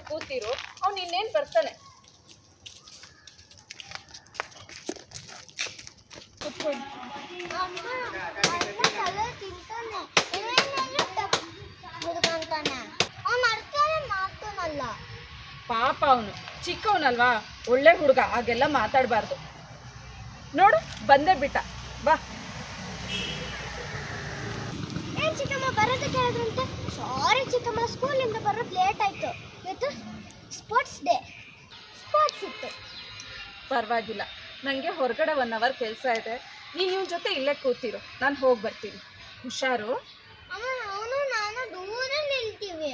ಕೂತಿರು ಅವ್ನು ಇನ್ನೇನು ಬರ್ತಾನೆ? ಪಾಪ ಅವನು. ಚಿಕ್ಕವನಲ್ವಾ? ಒಳ್ಳೆ ಹುಡುಗ ಹಾಗೆಲ್ಲ ಮಾತಾಡಬಾರ್ದು. ನೋಡು ಬಂದೇ ಬಿಟ್ಟ. ಬಾ. ಚಿಕ್ಕಮ್ಮ ಬರೋದಕ್ಕೆ ಹೇಳಿದ್ರಂತೆ? ಸಾರಿ ಚಿಕ್ಕಮ್ಮ. ಸ್ಕೂಲಿಂದ ಬರೋದು ಲೇಟ್ ಆಯಿತು. ಇವತ್ತು ಸ್ಪೋರ್ಟ್ಸ್ ಡೇ ಸ್ಪೋರ್ಟ್ಸ್ ಇತ್ತು. ಪರವಾಗಿಲ್ಲ. ನನಗೆ ಹೊರಗಡೆ ಒನ್ ಅವರ್ ಕೆಲಸ ಇದೆ. ನೀನು ಇವ್ನ ಜೊತೆ ಇಲ್ಲೇ ಕೂತಿರು. ನಾನು ಹೋಗಿ ಬರ್ತೀನಿ. ಹುಷಾರು? ಅಮ್ಮ ಅವನು ನಾನು ದೂರ ನಿಲ್ತೀವಿ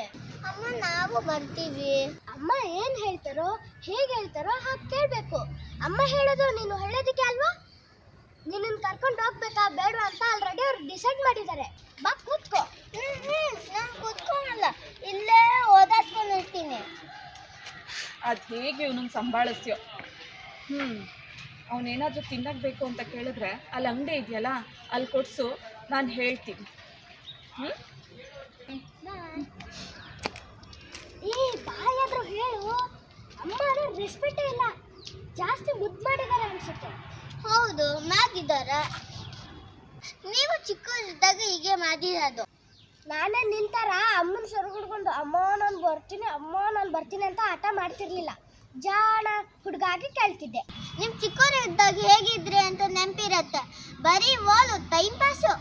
ಅಮ್ಮ ನಾವು ಬರ್ತೀವಿ. ಅಮ್ಮ ಏನು ಹೇಳ್ತಾರೋ ಹೇಗೆ ಹೇಳ್ತಾರೋ ಹಾಗೆ ಕೇಳಬೇಕು. ಅಮ್ಮ ಹೇಳೋದು ನೀನು ಹೇಳೋದಕ್ಕೆ ಅಲ್ವಾ? ನಿನ್ನನ್ನು ಕರ್ಕೊಂಡು ಹೋಗ್ಬೇಕಾ ಬೇಡ ಅಂತ ಆಲ್ರೆಡಿ ಅವ್ರು ಡಿಸೈಡ್ ಮಾಡಿದ್ದಾರೆ. ಬಾ ಕೂತ್ಕೋ. ನಾನು ಕೂತ್ಕೊಳಲ್ಲ. ಇಲ್ಲೇ ಓದಾಡ್ಕೊಂಡು ಇರ್ತೀನಿ ಅದು ಹೇಗೆ ಇವನನ್ನು ಸಂಭಾಳಿಸ್ತೀಯೋ. ಹ್ಞೂ ಅವನೇನಾದರೂ ತಿನ್ನಕ್ಕೆ ಬೇಕು ಅಂತ ಕೇಳಿದ್ರೆ ಅಲ್ಲಿ ಅಂಗಡಿ ಇದೆಯಲ್ಲ ಅಲ್ಲಿ ಕೊಡಿಸು ನಾನು ಹೇಳ್ತೀನಿ. ಹ್ಞೂ ಏ ಬಾಯಾದ್ರೂ ಹೇಳು. ಅಮ್ಮ ರೆಸ್ಪೆಕ್ಟ್ ಇಲ್ಲ. ಜಾಸ್ತಿ ಮುದ್ದು ಮಾಡಿದ್ದಾರೆ ಅನ್ಸುತ್ತೆ. ಹೌದು ಮಾದಿದ್ದಾರೆ. ನೀವು ಚಿಕ್ಕವರಿದ್ದಾಗ ಹೀಗೆ ಮಾದಿರೋದು. ನಾನೇ ನಿಂತಾರ ಅಮ್ಮನ ಸೊರಗುಡ್ಕೊಂಡು ಅಮ್ಮ ನಾನು ಬರ್ತೀನಿ ಅಮ್ಮ ನಾನು ಬರ್ತೀನಿ ಅಂತ ಆಟ ಮಾಡ್ತಿರ್ಲಿಲ್ಲ. ಜಾಣ ಹುಡುಗಾಗಿ ಕೇಳ್ತಿದ್ದೆ. ನೀವು ಚಿಕ್ಕವರು ಇದ್ದಾಗ ಹೇಗಿದ್ರಿ ಅಂತ ನೆನಪಿರತ್ತೆ. ಬರೀ ಓಲು ಟೈಮ್ ಪಾಸು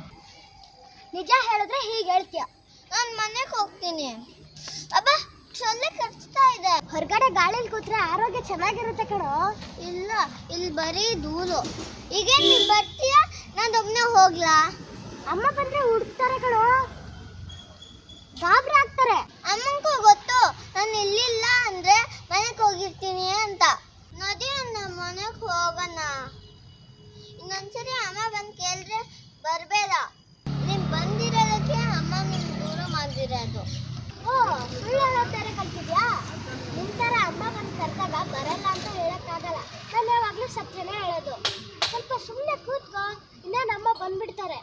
ನಿಜ ಹೇಳಿದ್ರೆ ಹೀಗೆ ಹೇಳ್ತೀಯ. ನಾನು ಮನೆಗೆ ಹೋಗ್ತೀನಿ. ಅಬ್ಬ ಸೊಳ್ಳೆ ಕಚ್ತಾ ಇದೆ. ಹೊರಗಡೆ ಗಾಳಿಲಿ ಕೂತ್ರೆ ಆರೋಗ್ಯ ಚೆನ್ನಾಗಿರುತ್ತೆ ಕಣೋ. ಇಲ್ಲ ಇಲ್ಲಿ ಬರೀ ಧೂಳು ಈಗ ನೀನ್ ಬರ್ತೀಯ? ನಾನು ಒಬ್ಬನೇ ಹೋಗ್ಲಾ? ಅಮ್ಮ ಬಂದ್ರೆ ಹುಡುಕ್ತಾರೆ ಕಣೋ. ಗಾಬರಿ ಆಗ್ತಾರೆ ಅಮ್ಮಂಗೂ ಗೊತ್ತು, ನಾನು ಇಲ್ಲಿಲ್ಲ ಅಂದ್ರೆ ಮನೆಗೆ ಹೋಗಿರ್ತೀನಿ ಅಂತ. ನದಿ ನಮ್ಮ ಮನೆಗೆ ಹೋಗೋಣ. ಇನ್ನೊಂದ್ಸರಿ ಅಮ್ಮ ಬಂದು ಕೇಳಿದ್ರೆ ಬರಬೇಡ. ನಿಮ್ ಬಂದಿರೋದಕ್ಕೆ ಅಮ್ಮ ನಿಮ್ ದೂರ ಮಾಡಿರೋದು ಓ, ಸುಳ್ಳು ತರ ಕಲ್ತಿದ್ಯಾ? ನಿಮ್ ತರ ಅಮ್ಮ ಬಂದು ಕರೆದಾಗ ಬರಲ್ಲ ಅಂತ ಹೇಳಕ್ಕಾಗಲ್ಲ. ನಾನು ಯಾವಾಗಲೂ ಸತ್ಯನೇ ಹೇಳೋದು. ಸ್ವಲ್ಪ ಸುಮ್ಮನೆ ಕೂತ್ಕೋ ಇನ್ನೇನು ಅಮ್ಮ ಬಂದ್ಬಿಡ್ತಾರೆ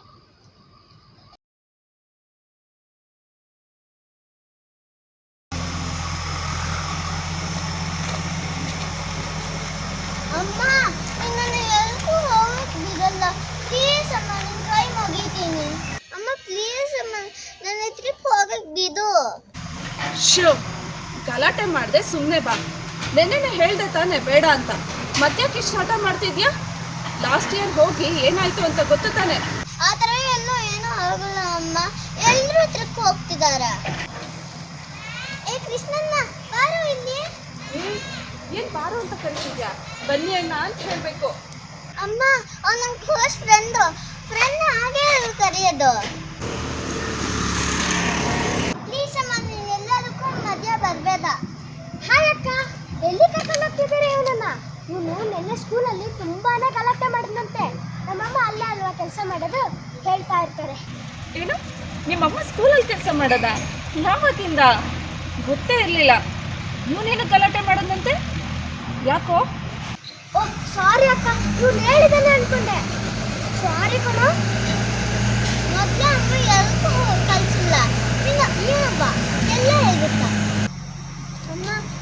ಅಮ್ಮ ನಿನ್ನನ್ನು ಎಲ್ಗೂ ಹೋಗಕ್ ಬಿಡಲ್ಲ ಪ್ಲೀಸ್ ಅಮ್ಮ ನಿನ್ ಕೈ ಮುಗಿತೀನಿ ಅಮ್ಮ ಪ್ಲೀಸ್ ಅಮ್ಮ ನನ್ನ ಟ್ರಿಪ್ ಹೋಗಕ್ ಬಿಡು ಶೋ ಗಲಾಟೆ ಮಾಡಿದೆ ಸುಮ್ಮನೆ ಬಾ. ನೆನ್ನೆ ಹೇಳ್ದೆ ತಾನೆ ಬೇಡ ಅಂತ. ಮತ್ತೆ ಕಿಶ್ ಹಠ ಮಾಡ್ತಿದ್ಯಾ? ಲಾಸ್ಟ್ ಇಯರ್ ಹೋಗಿ ಏನಾಯ್ತು ಅಂತ ಗೊತ್ತು ತಾನೆ? ಆತರ ಥರ ಎಲ್ಲೂ ಏನೂ ಆಗಲ್ಲ ಅಮ್ಮ. ಎಲ್ಲರೂ ಹತ್ರಕ್ಕೂ ಹೋಗ್ತಿದಾರ. ಏ ಕೃಷ್ಣಣ್ಣ ಬಾರು ಇಲ್ಲಿ. ಏನ್ ಬಾರು ಅಂತ ಕರಿತಿದ್ಯಾ? ಬನ್ನಿ ಅಣ್ಣ ಅಂತ ಹೇಳ್ಬೇಕು. ಅಮ್ಮ ಅವ್ನ ಕ್ಲೋಸ್ ಫ್ರೆಂಡ್ ಫ್ರೆಂಡ್ ಹಾಗೆ ಕರೆಯೋದು ಪ್ಲೀಸ್ ಅಮ್ಮ ನೀನು ಎಲ್ಲದಕ್ಕೂ ಮಧ್ಯ ಬರಬೇಡ ಹಾಯ್ ಅಕ್ಕ ಎಲ್ಲಿ ಕರ್ಕೊಂಡು ಹೋಗ್ತಿದ್ದೀರಿ ಇವನನ್ನ? ಇವನು ನಿನ್ನೆ ಸ್ಕೂಲಲ್ಲಿ ತುಂಬಾನೇ ಗಲಾಟೆ ಮಾಡಿದಂತೆ ನಮ್ಮಮ್ಮ ಅಲ್ಲೇ ಅಲ್ವಾ ಕೆಲಸ ಮಾಡೋದು? ಹೇಳ್ತಾ ಇರ್ತಾರೆ. ಏನು? ನಿಮ್ಮಮ್ಮ ಸ್ಕೂಲಲ್ಲಿ ಕೆಲಸ ಮಾಡೋದ? ಯಾವತ್ತಿಂದ ಗೊತ್ತೇ ಇರಲಿಲ್ಲ. ಇವನೇನು ಗಲಾಟೆ ಮಾಡೋದಂತೆ? ಯಾಕೋ? ಓ ಸಾರಿ ಅಕ್ಕ ಇವನು ಹೇಳಿದಾನೆ ಅನ್ಕೊಂಡೆ. ಸಾರಿ ಕಣ. ಮೊದಲು ಅಮ್ಮ ಎಲ್ಗೂ ಕಲಿಸಿಲ್ಲ. ಇನ್ನು ಏನಬ್ಬ ಎಲ್ಲ ಹೇಗಿತ್ತ ಅಮ್ಮ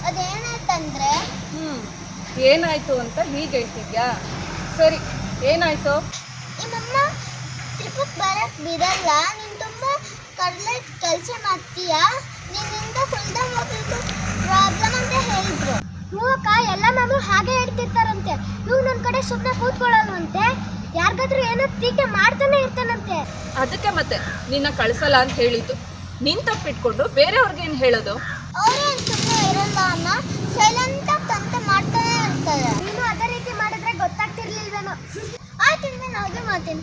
ಅದೇನಾಯ್ತಂದ್ರೆ ಹ್ಞೂ ಏನಾಯ್ತು ಅಂತ ಹೀಗೆ ಹೇಳ್ತಿದ್ಯಾ? ಸರಿ ಏನಾಯ್ತು? ನಿಮ್ಮಮ್ಮ ಟ್ರಿಪ್ಪಿಗೆ ಬರಕ್ ಬಿಡಲ್ಲ ನೀನು ತುಂಬ ಕಡಲೆ ಕೆಲಸ ಮಾಡ್ತೀಯಾ? ನಿನ್ನಿಂದ ಕುಲ್ದ ಮಕ್ಕಳಿಗೂ ಪ್ರಾಬ್ಲಮ್ ಅಂತ ಹೇಳಿದ್ರು. ಹೂವಕ್ಕ ಎಲ್ಲ ಮಕ್ಕಳು ಹಾಗೆ ಹೇಳ್ತಿರ್ತಾರಂತೆ. ಇವ್ ನನ್ನ ಕಡೆ ಸುಮ್ಮನೆ ಕೂತ್ಕೊಳ್ಳಲ್ವಂತೆ. ಯಾರಿಗಾದ್ರೂ ಏನೋ ಟೀಕೆ ಮಾಡ್ತಾನೆ ಇರ್ತಾನಂತೆ. ಅದಕ್ಕೆ ಮತ್ತೆ ನಿನ್ನ ಕಳ್ಸಲ್ಲ ಅಂತ ಹೇಳಿದ್ದು. ನಿನ್ ತಪ್ಪಿಟ್ಕೊಂಡು ಬೇರೆಯವ್ರಿಗೆ ಏನು ಹೇಳೋದು? ಅಮ್ಮ ಸೈಲೆಂಟ್ ತಂತೆ ಮಾಡ್ತಾನೆ ಇರ್ತಾರೆ ನೀನು ಅದೇ ರೀತಿ ಮಾಡಿದ್ರೆ ಗೊತ್ತಾಗ್ತಿರ್ಲಿಲ್ವೇನೋ. ಆಯ್ತು ನಾನು ಹಾಗೆ ಮಾಡ್ತೀನಿ.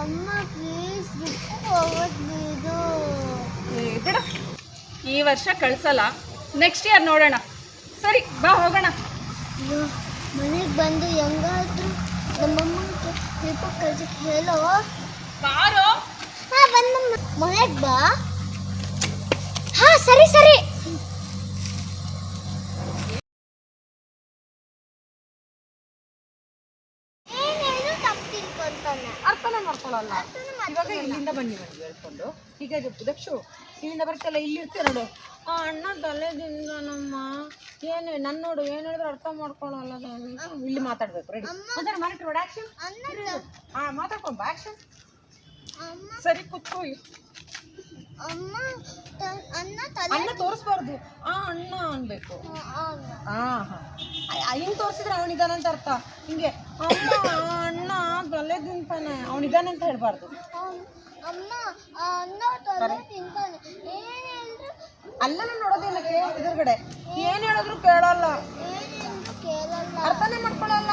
ಅಮ್ಮ ಪ್ಲೀಸ್ ಬಿಟ್ಟು ಹೋಗೋದು ಬಿಡು. ಈ ವರ್ಷ ಕಳ್ಸಲ್ಲ. ನೆಕ್ಸ್ಟ್ ಇಯರ್ ನೋಡೋಣ. ಸರಿ ಬಾ ಹೋಗೋಣ. ಮನೆಗೆ ಬಂದು ಹೆಂಗಾದ್ರು ನಮ್ಮಮ್ಮ ಟ್ರಿಪ್ಪಿಗೆ ಕಳ್ಸಕ್ಕೆ ಹೇಳೋ? ಬಾರೋ. ಹಾ ಬಂದು ಮನೆಗೆ ಬಾ. ಹಾ ಸರಿ ಸರಿ. ತಿಳ್ಕೊಂತಾನೆ ಮಾಡ್ಕೊಳಲ್ಲ ಇವಾಗ ಇಲ್ಲಿಂದ ಬನ್ನಿ ಬನ್ನಿ ಹೇಳ್ಕೊಂಡು. ಈಗ ದಕ್ಷು ಇಲ್ಲಿಂದ ಬರ್ತಲ್ಲ ಇಲ್ಲಿ ಇರ್ತೀರ ನೋಡು. ಆ ಅಣ್ಣ ತಲೆದಿಂದ ನಮ್ಮ ಏನು ನನ್ನ ನೋಡು ಏನು ಹೇಳಿದ್ರು ಅರ್ಥ ಮಾಡ್ಕೊಳಲ್ಲ ನಾನು. ಇಲ್ಲಿ ಮಾತಾಡ್ಬೇಕು ರೆಡಿ ಒಂದ್ಸರಿ ಮಾನಿಟರ್ ಮಾಡಿ ಆಕ್ಷನ್ ಹಾ ಮಾತಾಡ್ಕೊಂಬ ಆಕ್ಷನ್ ಅಮ್ಮ. ಸರಿ ಕುತ್ಕೋ ಅಮ್ಮ ಅಣ್ಣ ತೋರಿಸ್ಬಾರ್ದು. ಆ ಅಣ್ಣ ಅನ್ಬೇಕು. ಹಾ ಹಾ. ಹಿಂಗ್ ತೋರಿಸಿದ್ರೆ ಅವನಿದಾನಂತ ಅರ್ಥ. ಹಿಂಗೆ ಅಮ್ಮ ಅಣ್ಣ ತಲೆ ತಿಂತಾನೆ. ಅವನಿದಾನಂತ ಅಂತ ಹೇಳ್ಬಾರ್ದು. ಅಮ್ಮ ಅಣ್ಣ ತಲೆ ತಿಂತಾನೆ. ಏನ್ ಹೇಳಿದ್ರು ಅಲ್ಲನ ನೋಡೋದಿಲ್ಲ ಎದುರುಗಡೆ. ಏನು ಹೇಳಿದ್ರು ಕೇಳಲ್ಲ. ಅರ್ಥನೇ ಮಾಡ್ಕೊಳಲ್ಲ.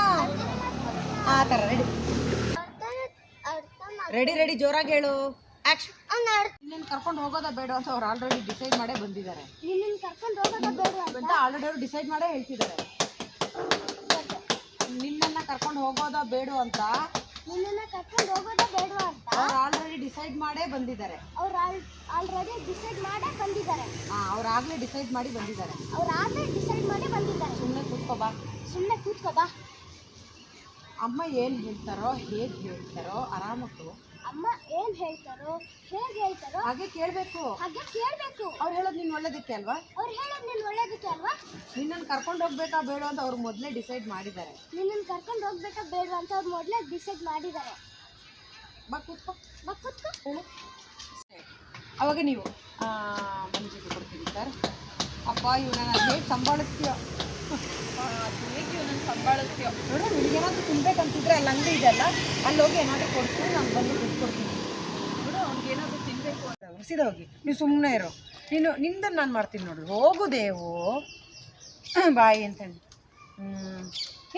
ಆ ಥರ ರೆಡಿ ರೆಡಿ ರೆಡಿ ಜೋರಾಗಿ ಹೇಳು. ಆಕ್ಷನ್ ಕರ್ಕೊಂಡು ಹೋಗೋದಾ ಬೇಡ ಅಂತ ಅವ್ರು ಆಲ್ರೆಡಿ ಡಿಸೈಡ್ ಮಾಡೇ ಬಂದಿದ್ದಾರೆ. ಕರ್ಕೊಂಡು ಹೋಗೋದ ಬೇಡ ಅಂತ? ಆಲ್ರೆಡಿ ಅವ್ರು ಡಿಸೈಡ್ ಮಾಡೇ ಹೇಳ್ತಿದ್ದಾರೆ. ನಿನ್ನನ್ನ ಕರ್ಕೊಂಡು ಹೋಗೋದಾ ಬೇಡ ಅಂತ? ನಿನ್ನನ್ನ ಕರ್ಕೊಂಡು ಹೋಗೋದ ಬೇಡ ಅಂತ? ಅವ್ರು ಆಲ್ರೆಡಿ ಡಿಸೈಡ್ ಮಾಡೇ ಬಂದಿದ್ದಾರೆ. ಅವ್ರು ಆಲ್ರೆಡಿ ಡಿಸೈಡ್ ಮಾಡೇ ಬಂದಿದ್ದಾರೆ. ಹಾಂ ಅವ್ರು ಆಗ್ಲೇ ಡಿಸೈಡ್ ಮಾಡಿ ಬಂದಿದ್ದಾರೆ. ಅವ್ರು ಆಗಲೇ ಡಿಸೈಡ್ ಮಾಡಿ ಬಂದಿದ್ದಾರೆ. ಸುಮ್ಮನೆ ಕೂತ್ಕೋ ಬಾ. ಸುಮ್ಮನೆ ಕೂತ್ಕೋ ಬಾ. ಅಮ್ಮ ಏನು ಹೇಳ್ತಾರೋ ಹೇಗೆ ಹೇಳ್ತಾರೋ ಆರಾಮಕ್ಕು ಅಮ್ಮ ಏನ್ ಹೇಳ್ತಾರೋ ಹೇಗ್ ಹೇಳ್ತಾರೋ ಹಾಗೆ ಕೇಳಬೇಕು. ಹಾಗೆ ಕೇಳ್ಬೇಕು. ಅವ್ರು ಹೇಳೋದು ನೀನು ಒಳ್ಳೇದಕ್ಕೆ ಅಲ್ವಾ? ಅವ್ರು ಹೇಳೋದ್ ನೀನ್ ಒಳ್ಳೇದಕ್ಕೆ ಅಲ್ವಾ? ನಿನ್ನನ್ನು ಕರ್ಕೊಂಡು ಹೋಗ್ಬೇಕಾ ಬೇಡ ಅಂತ ಅವ್ರು ಮೊದಲೇ ಡಿಸೈಡ್ ಮಾಡಿದ್ದಾರೆ. ನಿನ್ನನ್ ಕರ್ಕೊಂಡು ಹೋಗ್ಬೇಕಾ ಬೇಡ ಅಂತ ಅವ್ರು ಮೊದಲೇ ಡಿಸೈಡ್ ಮಾಡಿದ್ದಾರೆ. ಬಾ ಕೂತ್ಕೋ. ಬಾ ಕೂತ್ಕೋ. ಹೇಳು. ಅವಾಗ ನೀವು ಮಂಜಿಗೆ ಕೊಡ್ತೀನಿ ಸರ್. ಅಪ್ಪ ಇವನನ್ನ ಹೇಗೆ ಸಂಭಾಳಿಸ್ತೀಯೋ. ಹೇಗೆ ಇವನನ್ನು ಸಂಭಾಳಿಸ್ತೀಯೋ ನೋಡು ನಿನಗೇನಾದ್ರೂ ತಿನ್ಬೇಕಂತಿದ್ರೆ ಅಲ್ಲಿ ಅಂಗಡಿ ಇದೆಯಲ್ಲ ಅಲ್ಲಿ? ಹೋಗಿ ಏನಾದರೂ ಕೊಡ್ತೀನಿ ನಾನು ಬಂದು ಕೊಡ್ತೀನಿ. ನೋಡು ಏನಾದರೂ ತಿನ್ಬೇಕು ಅಂತ. ಸೀದಾ ಹೋಗಿ. ನೀವು ಸುಮ್ಮನೆ ಇರೋ. ನೀನು ನಿಂದ ನಾನು ಮಾಡ್ತೀನಿ ನೋಡು. ಹೋಗು ದೇವು. ಬಾಯಿ ಅಂತ ಹೇಳಿ. ಹ್ಞೂ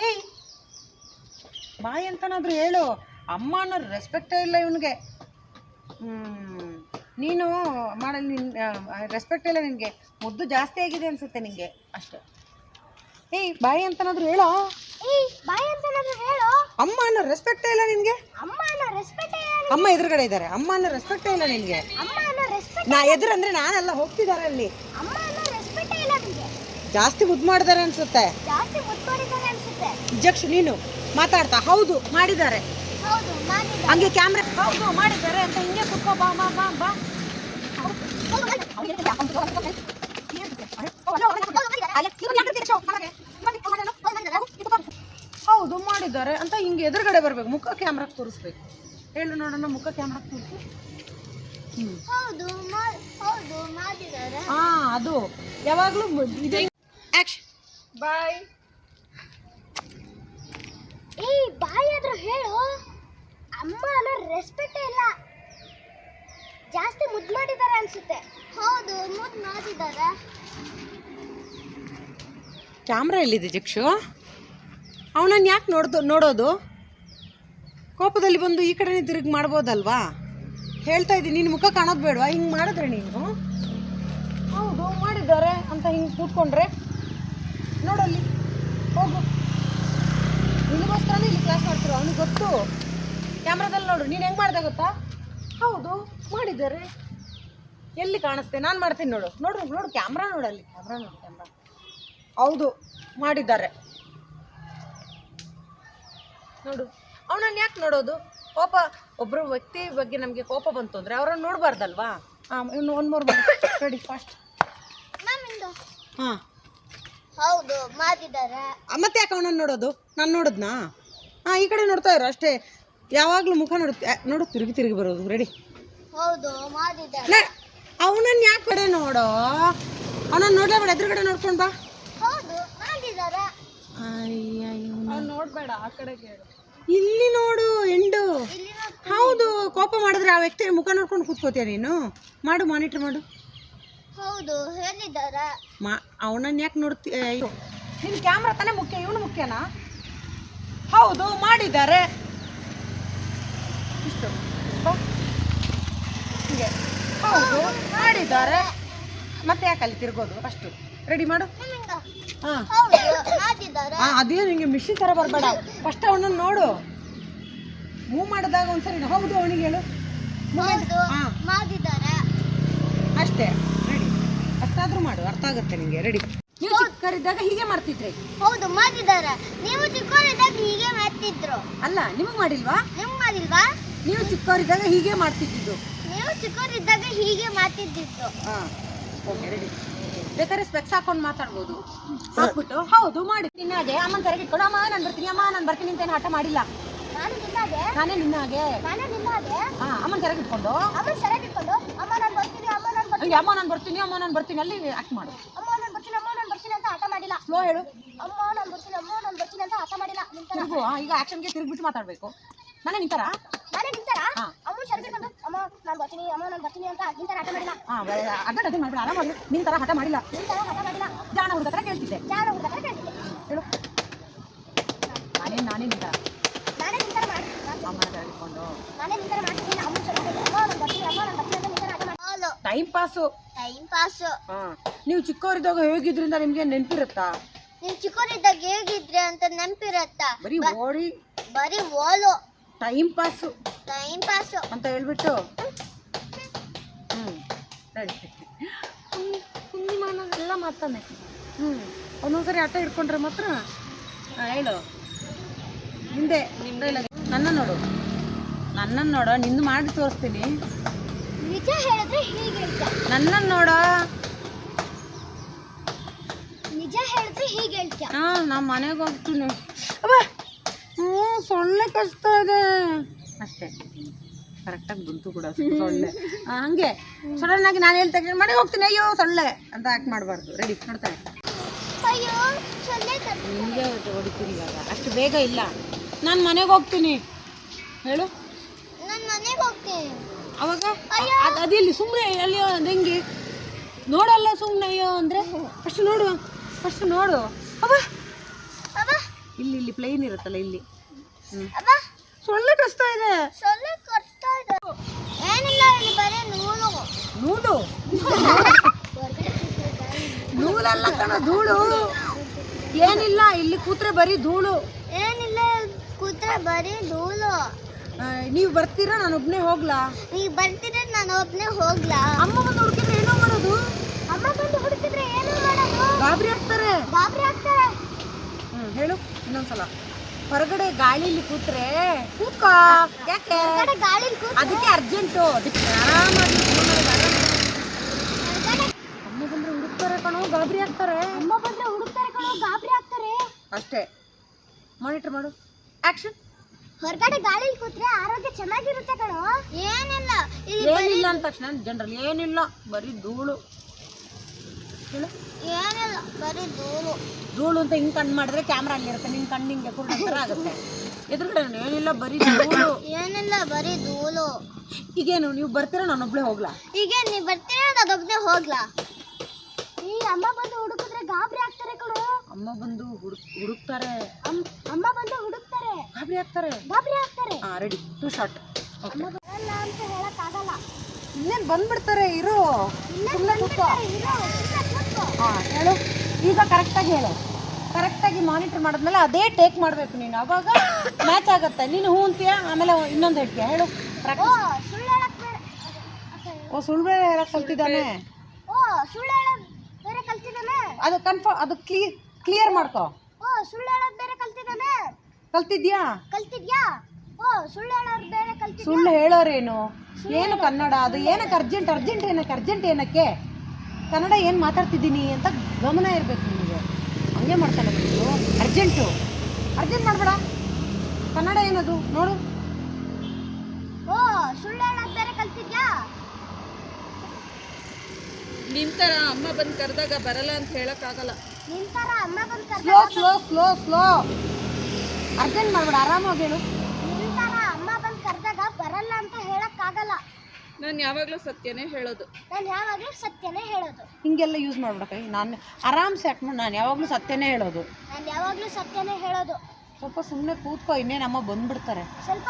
ಏಯ್! ಬಾಯಿ ಅಂತನಾದರೂ ಹೇಳು. ಅಮ್ಮ ಅನ್ನೋ ರೆಸ್ಪೆಕ್ಟೇ ಇಲ್ಲ ಇವನಿಗೆ. ನೀನು ಮಾಡಲ್ಲಿ ನಿನ್ನ ರೆಸ್ಪೆಕ್ಟ್ ಇಲ್ಲ ನಿನಗೆ. ಮುದ್ದು ಜಾಸ್ತಿ ಆಗಿದೆ ಅನ್ಸುತ್ತೆ ನಿನಗೆ ಅಷ್ಟೇ. ಏಯ್ ಬಾಯಿ ಅಂತನಾದ್ರೂ ಹೇಳೋ? ಏಯ್ ಬಾಯ್ ಹೇಳು? ಅಮ್ಮ ಅನ್ನೋ ರೆಸ್ಪೆಕ್ಟೇ ಇಲ್ಲ ನಿನಗೆ? ಅಮ್ಮ ಅನ್ನೋ ರೆಸ್ಪೆಕ್ಟ್ ಅಮ್ಮ ಎದುರುಗಡೆ ಇದ್ದಾರೆ. ಅಮ್ಮ ಅನ್ನೋ ರೆಸ್ಪೆಕ್ಟೇ ಇಲ್ಲ ನಿನಗೆ? ಅಮ್ಮ ಅನ್ನೋ ರೆಸ್ಪೆಕ್ಟ್ ನಾ ಎದುರು ಅಂದ್ರೆ ನಾನೆಲ್ಲ ಹೋಗ್ತಿದ್ದಾರೆ ಅಲ್ಲಿ. ಅಮ್ಮ ಅನ್ನೋ ರೆಸ್ಪೆಕ್ಟ್ ಇಲ್ಲ ನಿಮಗೆ ಜಾಸ್ತಿ ಮುದ್ದು ಮಾಡಿದ್ದಾರೆ ಅನ್ಸುತ್ತೆ. ಜಾಸ್ತಿ ಮುದ್ದು ಮಾಡಿದ್ದಾರೆ ಅನ್ಸುತ್ತೆ. ಜಕ್ಷ ನೀನು ಮಾತಾಡ್ತಾ. ಹೌದು ಮಾಡಿದ್ದಾರೆ. ಹೌದು ಮಾಡಿದ ಹಂಗೆ ಕ್ಯಾಮ್ರಾ ಹೌದು ಮಾಡಿದ್ದಾರೆ ಅಂತ ಹಿಂಗೆ ಕುತ್ಕೋ ಬಾ ಬಾ ಬಾ ಬಾ. ಹೌದು ಮಾಡಿದ್ದಾರೆ. ಅಂತ ಹಿಂಗೆ ಎದುರುಗಡೆ ಬರ್ಬೇಕು. ಮುಖ ಕ್ಯಾಮ್ರಾಗೆ ತೋರಿಸ್ಬೇಕು. ಹೇಳು ನೋಡೋಣ ಮುಖ ಕ್ಯಾಮ್ರಾಗ ತೋರಿಸು. ಹೌದು ಹೌದು ಮಾಡಿದ್ದಾರೆ. ಹಾ ಅದು. ಯಾವಾಗಲೂ ಇದೆ. ಆಕ್ಷನ್ ಬಾಯ್ ಏಯ್ ಬಾಯ್ ಆದ್ರೂ ಹೇಳು. ಅಮ್ಮ ಅನ್ನೋ ರೆಸ್ಪೆಕ್ಟ್ ಇಲ್ಲ. ಜಾಸ್ತಿ ಮುದ್ದು ಮಾಡಿದ್ದಾರೆ ಅನ್ಸುತ್ತೆ. ಹೌದು ಮುದ್ದು ಮಾಡಿದ್ದಾರೆ. ಕ್ಯಾಮ್ರಾ ಎಲ್ಲಿದೆ ಜಕ್ಷು ಅವನನ್ನು ಯಾಕೆ ನೋಡ್ದು, ನೋಡೋದು? ಕೋಪದಲ್ಲಿ ಬಂದು ಈ ಕಡೆನೇ ತಿರುಗಿ ಮಾಡ್ಬೋದಲ್ವಾ? ಹೇಳ್ತಾ ಇದ್ದೀನಿ, ನಿನ್ನ ಮುಖ ಕಾಣೋದು ಬೇಡವಾ? ಹಿಂಗೆ ಮಾಡಿದ್ರೆ ನೀನು? ಹೌದು, ಮಾಡಿದ್ದಾರೆ ಅಂತ ಹಿಂಗೆ ಕೂತ್ಕೊಂಡ್ರೆ? ನೋಡಲ್ಲಿ, ಹೋಗು. ನಿನಗೋಸ್ಕರನೇ ಇಲ್ಲಿ ಕ್ಲಾಸ್ ಮಾಡ್ತಿರೋ ಅವನಿಗೆ ಗೊತ್ತು? ಕ್ಯಾಮ್ರಾದಲ್ಲಿ ನೋಡು, ನೀನು ಹೆಂಗೆ ಮಾಡಿದೆ ಗೊತ್ತಾ? ಹೌದು, ಮಾಡಿದ್ದಾರೆ. ಎಲ್ಲಿ ಕಾಣಿಸ್ತೆ? ನಾನು ಮಾಡ್ತೀನಿ ನೋಡು. ನೋಡು ನೋಡು, ಕ್ಯಾಮ್ರಾ ನೋಡಲ್ಲಿ, ಕ್ಯಾಮ್ರಾ ನೋಡು, ಕ್ಯಾಮ್ರಾ. ಹೌದು ಮಾಡಿದ್ದಾರೆ. ನೋಡು ಅವನನ್ನು ಯಾಕೆ ನೋಡೋದು? ಕೋಪ ಒಬ್ಬರು ವ್ಯಕ್ತಿ ಬಗ್ಗೆ ನಮಗೆ ಕೋಪ ಬಂತು ಅಂದರೆ ಅವರನ್ನು ನೋಡಬಾರ್ದಲ್ವಾ? ಹಾಂ ಇನ್ನು ಒನ್ ಮೋರ್ ರೆಡಿ ಫಾಸ್ಟ್ ಹಾಂ. ಹೌದು ಮಾಡಿದ್ದಾರೆ. ಮತ್ತೆ ಯಾಕೆ ಅವನನ್ನು ನೋಡೋದು? ನಾನು ನೋಡಿದ್ನಾ? ಹಾಂ ಈ ಕಡೆ ನೋಡ್ತಾ ಇರೋ ಅಷ್ಟೇ. ಯಾವಾಗಲೂ ಮುಖ ನೋಡು ಯಾ- ನೋಡು ತಿರುಗಿ ತಿರುಗಿ ಬರೋದು. ರೆಡಿ ಹೌದು ಮಾಡಿದ್ದಾರೆ. ಅವನನ್ನು ಯಾಕೆ ಕಡೆ ನೋಡೋ? ಅವನನ್ನು ನೋಡ್ಲೇಬೇಡ ಎದುರುಗಡೆ ನೋಡ್ಕೊಂಡು ಬಾ ಹೌದು ಮಾಡಿದ್ದಾರೆ ಅಯ್ಯ ಇವ್ನು. ಅವ್ನು ನೋಡಬೇಡ ಆ ಕಡೆಗೆ ಇಲ್ಲಿ ನೋಡು ಎಂಡು. ಹೌದು ಕೋಪ ಮಾಡಿದ್ರೆ ಆ ವ್ಯಕ್ತಿ ಮುಖ ನೋಡ್ಕೊಂಡು ಕೂತ್ಕೋತೀಯ ನೀನು? ಮಾಡು ಮಾನಿಟರ್ ಮಾಡು. ಹೌದು ಹೇಳಿದ್ದಾರೆ? ಮಾ ಅವನನ್ನ ಯಾಕೆ ನೋಡ್ತೀಯ ಅಯ್ಯೋ ನಿನ್ನ ಕ್ಯಾಮ್ರಾ ತಾನೇ ಮುಖ್ಯ ಇವನು ಮುಖ್ಯನಾ? ಹೌದು ಮಾಡಿದ್ದಾರೆ. ಇಷ್ಟು. ಹೀಗೆ. ಹೌದು ಮಾಡಿದ್ದಾರೆ. ಮತ್ತೆ ಯಾಕೆ ಅಲ್ಲಿ ತಿರ್ಗೋದು? ಅಷ್ಟು. ರೆಡಿ ಮಾಡು. ಹಾಂ. ಅದೇನು ಹಿಂಗೆ ಮಿಷಿನ್ ಥರ ಬರಬೇಡ. ಫಸ್ಟ್ ಅವನನ್ನು ನೋಡು. ಮೂವ್ ಮಾಡಿದಾಗ ಒಂದ್ಸರಿ ಹೌದು ಅವನಿಗೆ ಹೇಳು. ಅಷ್ಟೇ. ರೆಡಿ. ಅಷ್ಟಾದ್ರೂ ಮಾಡು. ಅರ್ಥ ಆಗುತ್ತೆ ನಿಮಗೆ ರೆಡಿ. ನೀವು ಚಿಕ್ಕರಿದ್ದಾಗ ಹೀಗೆ ಮಾಡ್ತಿದ್ರಿ. ಹೌದು ಮಾಡಿದ್ದಾರೆ. ನೀವು ಚಿಕ್ಕವರಿದ್ದಾಗ ಹೀಗೆ ಮಾಡ್ತಿದ್ರು. ಅಲ್ಲ ನಿಮಗೆ ಮಾಡಿಲ್ವಾ? ನಿಮ್ಗೆ ಮಾಡಿಲ್ವಾ? ನೀವು ಚಿಕ್ಕವರಿದ್ದಾಗ ಹೀಗೆ ಮಾಡ್ತಿದ್ದಿದ್ದು. ನೀವು ಚಿಕ್ಕವರಿದ್ದಾಗ ಹೀಗೆ ಮಾಡ್ತಿದ್ದು ಹಾಂ. Okay ready. ಬೇಕಾದ್ರೆ ಸ್ಪೆಕ್ಸ್ ಹಾಕೊಂಡು ಮಾತಾಡ್ಬೋದು ಹಾಕ್ಬಿಟ್ಟು ಹೌದು ಮಾಡಿ ನಿನ್ನ ಹಾಗೆ ಅಮ್ಮನ ಕರೆಗೆ ಇಟ್ಕೊಂಡು ಅಮ್ಮ ನಾನು ಬರ್ತೀನಿ ಅಮ್ಮ ನಾನು ಬರ್ತೀನಿ ಅಂತ ಏನು ಹಠ ಮಾಡಿಲ್ಲ ನಾನು ನಿನ್ನಾಗೆ ನಾನೇ ನಿನ್ನ ಹಾಗೆ ನಾನೇ ನಿನ್ನಾಗೆ ಹಾಂ ಅಮ್ಮನ ಕರೆಗೆ ಇಟ್ಕೊಂಡು ಅಮ್ಮ ಸರಿಯಾಗಿ ಇಟ್ಕೊಂಡು ಅಮ್ಮ ನಾನು ಬರ್ತೀನಿ ಅಮ್ಮ ನಾನು ಬರ್ತೀನಿ ಹಂಗೆ ಅಮ್ಮ ನಾನು ಬರ್ತೀನಿ ಅಮ್ಮ ನಾನು ಬರ್ತೀನಿ ಅಲ್ಲಿ ಆಕ್ಟ್ ಮಾಡು ಅಮ್ಮ ನಾನು ಬರ್ತೀನಿ ಅಮ್ಮ ನಾನು ಬರ್ತೀನಿ ಅಂತ ಹಠ ಮಾಡಿಲ್ಲ ಸ್ಲೋ ಹೇಳು ಅಮ್ಮ ನಾನು ಬರ್ತೀನಿ ಅಮ್ಮ ನಾನು ಬರ್ತೀನಿ ಅಂತ ಹಠ ಮಾಡಿಲ್ಲ ನಿಂತರ ಈಗ ಆಕ್ಷನ್ಗೆ ತಿರುಗ್ಬಿಟ್ಟು ಮಾತಾಡಬೇಕು ನಾನೇ ನಿಂತಾರ ನಾನೇ. ಅಮ್ಮ ಅಮ್ಮ ನಾನು ಬರ್ತೀನಿ. ಅಮ್ಮ ನಾನು ಬರ್ತೀನಿ ಅಂತ? ಹಠ ಮಾಡಿಲ್ಲ? ಅಡ್ಡ ಹಠ ಮಾಡಿಲ್ಲ. ನಿಂತರ ಹಠ ಮಾಡಿಲ್ಲ? ಜಾಣ ಹುಡುಗ ಹತ್ರ ಕೇಳ್ತಿದ್ದೆ. ಜಾಣ ಹುಡುಗ ಹತ್ರ ಕೇಳ್ತಿದ್ದೆ. ಹೇಳು. ನಾನೇ ನಾನೇ ನಾನೇ ಮಾಡಿ. ಅಮ್ಮನ ಮಾಡ್ತೀನಿ. ಅಮ್ಮ ಸರಿಯಾಗಿ ಅಮ್ಮ ನಾನು ಬರ್ತೀನಿ. ಅಮ್ಮ ನಾನು ಬರ್ತೀನಿ ಅಂತ ನಿಂತರ ಹಠ ಮಾಡಿ. ಟೈಮ್ ಪಾಸು ಟೈಮ್ ಪಾಸ್ ಹಾಂ. ನೀವು ಚಿಕ್ಕವರಿದ್ದಾಗ ಹೇಗಿದ್ರಿಂದ ನಿಮಗೆ ನೆನಪಿರುತ್ತಾ? ನೀವು ಚಿಕ್ಕವರಿದ್ದಾಗ ಹೇಗಿದ್ರಿ ಅಂತ ನೆನಪಿರತ್ತ? ಬರೀ ಓಡಿ. ಬರೀ ಓಲು. ಟೈಮ್ ಪಾಸು ಟೈಮ್ ಪಾಸ್ ಅಂತ ಹೇಳ್ಬಿಟ್ಟು. ಹ್ಞೂ ರೆಡಿ ಕುಂದಿ ಎಲ್ಲ ಮಾಡ್ತಾನೆ. ಹ್ಞೂ ಒಂದೊಂದ್ಸರಿ ಆಟ ಹಿಡ್ಕೊಂಡ್ರೆ ಮಾತ್ರ. ಹೇಳು. ಹಿಂದೆ ನನ್ನ ನೋಡು. ನನ್ನನ್ನು ನೋಡೋ. ನಿಂದು ಮಾಡಿ ತೋರಿಸ್ತೀನಿ. ನಿಜ ಹೇಳಿದ್ರೆ ಹೀಗೆ ಹೇಳ್ತಾ ನನ್ನನ್ನು ನೋಡೋ. ನಿಜ ಹೇಳಿದ್ರೆ ಹೀಗೆ ಹೇಳ್ತೀಯ ಹಾಂ ನಮ್ಮ ಮನೆಗೆ ಹೋಗ್ತೀನಿ. ಸೊಳ್ಳೆ ಕಷ್ಟ ಇದೆ. ಅಷ್ಟೇ. ಕರೆಕ್ಟಾಗಿ ಬಂತು ಕೂಡ ಸೊಳ್ಳೆ. ಹಂಗೆ. ಸಡನ್ ಆಗಿ ನಾನು ಹೇಳ್ತಾ ಇದ್ದೀನಿ, ಮನೆಗೆ ಹೋಗ್ತೀನಿ. ಅಯ್ಯೋ ಸೊಳ್ಳೆ ಅಂತ ಆಕ್ಟ್ ಮಾಡಬಾರ್ದು. ರೆಡಿ ನೋಡ್ತಾರೆ ಅಯ್ಯೋ ಸೊಳ್ಳೆ ಕರ್- ನಿಮಗೆ ಹೊಡಿತೀನಿ ಇವಾಗ. ಅಷ್ಟು ಬೇಗ ಇಲ್ಲ. ನಾನು ಮನೆಗೆ ಹೋಗ್ತೀನಿ. ಹೇಳು. ನಾನ್ ಮನೆಗೆ ಹೋಗ್ತೀನಿ. ಅವಾಗ? ಅದು ಅದಿಲ್ಲಿ ಸುಮ್ಮನೆ ಅಲ್ಲಿಯೋ ಹೆಂಗೆ? ನೋಡಲ್ಲ ಸುಮ್ಮನೆ ಅಯ್ಯೋ ಅಂದರೆ? ಫಸ್ಟ್ ನೋಡು. ಫಸ್ಟ್ ನೋಡು. ಅವ ಅಬ್ಬ. ಇಲ್ಲಿ ಇಲ್ಲಿ ಪ್ಲೇನ್ ಇರುತ್ತಲ್ಲ ಇಲ್ಲಿ. ಸೊಳ್ಳೆ ಕಷ್ಟ ಇದೆ. ಸೊಳ್ಳೆ ಕಷ್ಟ ಇದೆ. ಏನಿಲ್ಲ ಇಲ್ಲಿ ಬರೀ ನೂಲು. ನೂಲು? ನೂಲಲ್ಲ ಕಣ ಧೂಳು. ಏನಿಲ್ಲ ಇಲ್ಲಿ ಕೂತ್ರೆ ಬರೀ ಧೂಳು. ಏನಿಲ್ಲ ಕೂತ್ರೆ ಬರೀ ಧೂಳು. ನೀವು ಬರ್ತೀರಾ? ನಾನು ಒಬ್ನೇ ಹೋಗ್ಲಾ? ನೀವು ಬರ್ತೀರಾ? ನಾನು ಒಬ್ನೇ ಹೋಗ್ಲಾ. ಅಮ್ಮ ಬಂದು ಹುಡುಕಿದ್ರೆ ಏನೋ ಮಾಡೋದು? ಅಮ್ಮ ಬಂದು ಹುಡುಕಿದ್ರೆ ಏನೋ ಮಾಡೋದು? ಗಾಬರಿ ಆಗ್ತಾರೆ ಗಾಬರಿ ಆಗ್ತಾರೆ ಹ್ಞೂ ಹೇಳು ಇನ್ನೊಂದ್ಸಲ. ಹೊರಗಡೆ ಗಾಳಿಲಿ ಕೂತ್ರೆ ಕೂತ್ಕೋ. ಯಾಕೆ? ಅದಕ್ಕೆ ಅರ್ಜೆಂಟು ಅದಕ್ಕೆ ಆರಾಮಾಗಿ. ಅಮ್ಮ ಬಂದ್ರೆ ಹುಡುಕ್ತಾರೆ ಕಣೋ ಗಾಬರಿ ಆಗ್ತಾರೆ. ಅಮ್ಮ ಬಂದ್ರೆ ಹುಡುಕ್ತಾರೆ ಕಣೋ ಗಾಬರಿ ಆಗ್ತಾರೆ. ಅಷ್ಟೇ. ಮಾನಿಟರ್ ಮಾಡು. ಆಕ್ಷನ್ ಹೊರಗಡೆ ಗಾಳಿಲಿ ಕೂತ್ರೆ ಆರೋಗ್ಯ ಚೆನ್ನಾಗಿರುತ್ತೆ ಕಣೋ. ಏನಿಲ್ಲ. ಏನಿಲ್ಲ ಅಂದ ತಕ್ಷಣ ಜನರಲ್ಲಿ ಏನಿಲ್ಲ. ಬರೀ ಧೂಳು. ಹೇಳು ಏನಿಲ್ಲ ಬರೀ ಧೂಳು. ಧೂಳು ಅಂತ ಹಿಂಗೆ ಕಣ್ಣು ಮಾಡಿದ್ರೆ ಕ್ಯಾಮ್ರಾ ಅಲ್ಲಿರುತ್ತೆ ನಿನ್ನ ಕಣ್ಣು ಹಿಂಗೆ ಕುರುಡ ಥರ ಆಗುತ್ತೆ. ಎದುರುಗಡೆ ಏನಿಲ್ಲ ಬರೀ ಧೂಳು. ಏನಿಲ್ಲ ಬರೀ ಧೂಳು. ಈಗೇನು ನೀವು ಬರ್ತೀರಾ? ನಾನೊಬ್ಳೆ ಹೋಗ್ಲಾ? ಈಗ ನೀವು ಬರ್ತೀರಾ? ಅದೊಬ್ಬನೇ ಹೋಗ್ಲಾ? ಈ ಅಮ್ಮ ಬಂದು ಹುಡುಕಿದ್ರೆ ಗಾಬರಿ ಆಗ್ತಾರೆ ಕಣೋ. ಅಮ್ಮ ಬಂದು ಹುಡುಕ್ ಹುಡುಕ್ತಾರೆ. ಅಮ್ಮ ಬಂದು ಹುಡುಕ್ತಾರೆ. ಗಾಬರಿ ಆಗ್ತಾರೆ. ಗಾಬರಿ ಆಗ್ತಾರೆ. ಆ ರೆಡಿ ಟು ಶಾರ್ಟ್ ಓಕೆ ಅಮ್ಮ ಬರಲ್ಲ ಅಂತ ಹೇಳಕ್ಕಾಗಲ್ಲ. ಇನ್ನೇನು ಬಂದ್ಬಿಡ್ತಾರೆ? ಇರು. ಸುಮ್ಮನೆ ಕೂತ್ಕೋ. ಕೂತ್ಕೋ. ಹಾಂ ಹೇಳು. ಈಗ ಕರೆಕ್ಟಾಗಿ ಹೇಳು. ಕರೆಕ್ಟಾಗಿ ಮಾನಿಟರ್ ಮಾಡಿದ್ಮೇಲೆ ಅದೇ ಟೇಕ್ ಮಾಡಬೇಕು ನೀನು. ಅವಾಗ ಮ್ಯಾಚ್ ಆಗುತ್ತೆ. ನೀನು ಹೂ ಅಂತೀಯ ಆಮೇಲೆ ಇನ್ನೊಂದು ಹೇಳ್ತೀಯ. ಹೇಳು. ಓ ಸುಳ್ಳು ಬೇರೆ ಬೇಡ. ಓ ಸುಳ್ಳು ಹೇಳಕ್ ಕಲ್ತಿದ್ದಾನೆ? ಓ ಸುಳ್ಳು ಹೇಳಕ್ ಬೇರೆ ಕಲ್ತಿದ್ದಾನೆ? ಅದು ಕನ್ಫರ್ಮ್ ಅದು ಕ್ಲಿಯರ್ ಕ್ಲಿಯರ್ ಮಾಡ್ಕೋ. ಓ ಸುಳ್ಳು ಹೇಳಕ್ ಬೇರೆ ಕಲ್ತಿದ್ದಾನೆ? ಕಲ್ತಿದ್ಯಾ? ಕಲ್ತಿದ್ಯಾ? ಓ ಸುಳ್ಳು ಹೇಳೋರ್ ಬೇರೆ ಕಲ್ತಿದ್ಯಾ? ಸುಳ್ಳು ಹೇಳೋರೇನು? ಏನು ಕನ್ನಡ? ಅದು ಏನಕ್ಕೆ ಅರ್ಜೆಂಟ್ ಅರ್ಜೆಂಟ್ ಏನಕ್ಕೆ ಅರ್ಜೆಂಟ್ ಏನಕ್ಕೆ? ಕನ್ನಡ ಏನು ಮಾತಾಡ್ತಿದ್ದೀನಿ ಅಂತ ಗಮನ ಇರಬೇಕು ನಿಮಗೆ. ಹಂಗೆ ಮಾಡ್ತಾನೆ ಬಿಟ್ಟು ಅರ್ಜೆಂಟು. ಅರ್ಜೆಂಟ್ ಮಾಡಬೇಡ. ಕನ್ನಡ ಏನದು? ನೋಡು. ಓ ಸುಳ್ಳು ಹೇಳಕ್ ಬೇರೆ ಕಲ್ತಿದ್ಯಾ? ನಿಂತರ ಅಮ್ಮ ಬಂದು ಕರೆದಾಗ ಬರಲ್ಲ ಅಂತ ಹೇಳೋಕ್ಕಾಗಲ್ಲ. ಥರ ಅಮ್ಮ ಬಂದು slow slow slow slow urgent ಮಾಡಬೇಡ. ಆರಾಮಾಗಿ ಹೇಳು. ನಿಂತರ ಅಮ್ಮ ಬಂದು ಕರೆದಾಗ ಬರಲ್ಲ ಅಂತ ಹೇಳಕ್ ಆಗಲ್ಲ ನಾನು ಯಾವಾಗಲೂ ಸತ್ಯನೇ ಹೇಳೋದು. ನಾನು ಯಾವಾಗಲೂ ಸತ್ಯನೇ ಹೇಳೋದು. ಹಿಂಗೆಲ್ಲ ಯೂಸ್ ಮಾಡ್ಬಿಡಕ ನಾನು ಆರಾಮ್ಸೆ ಸೆಟ್ ಮಾಡಿ ನಾನು ಯಾವಾಗಲೂ ಸತ್ಯನೇ ಹೇಳೋದು. ನಾನು ಯಾವಾಗಲೂ ಸತ್ಯನೇ ಹೇಳೋದು. ಸ್ವಲ್ಪ ಸುಮ್ಮನೆ ಕೂತ್ಕೋ ಇನ್ನೇನಮ್ಮ ಬಂದ್ಬಿಡ್ತಾರೆ. ಸ್ವಲ್ಪ